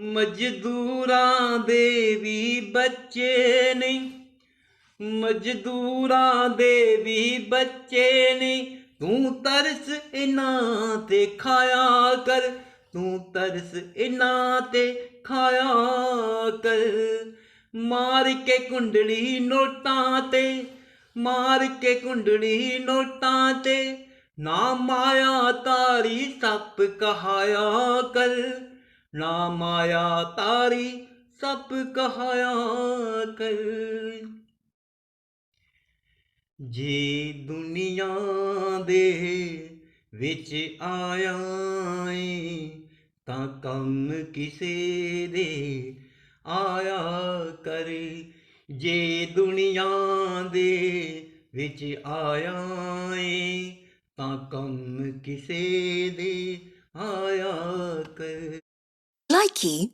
ਮਜ਼ਦੂਰਾਂ ਦੇ ਵੀ ਬੱਚੇ ਨਹੀਂ। ਮਜ਼ਦੂਰਾਂ ਦੇ ਵੀ ਬੱਚੇ ਨਹੀਂ। ਤੂੰ ਤਰਸ ਇਹਨਾਂ ਤੇ ਖਾਇਆ ਕਰ, ਤੂੰ ਤਰਸ ਇਹਨਾਂ ਤੇ ਖਾਇਆ ਕਰ। ਮਾਰ ਕੇ ਕੁੰਡਲੀ ਨੋਟਾਂ ਤੇ, ਮਾਰ ਕੇ ਕੁੰਡਲੀ ਨੋਟਾਂ ਤੇ, ਨਾ ਮਾਇਆ ਤਾਰੀ ਸੱਪ ਕਹਾਇਆ ਕਰ। ਨਾ ਮਾਇਆ ਤਾਰੀ ਸੱਪ ਕਹਾਇਆ ਕਰ। ਜੇ ਦੁਨੀਆ ਦੇ ਵਿੱਚ ਆਇਆ ਏ ਤਾਂ ਕੰਮ ਕਿਸੇ ਦੇ ਆਇਆ ਕਰ। ਜੇ ਦੁਨੀਆ ਦੇ ਵਿੱਚ ਆਇਆ ਏ ਤਾਂ ਕੰਮ ਕਿਸੇ ਦੇ ਆਇਆ ਕਰ। Like you.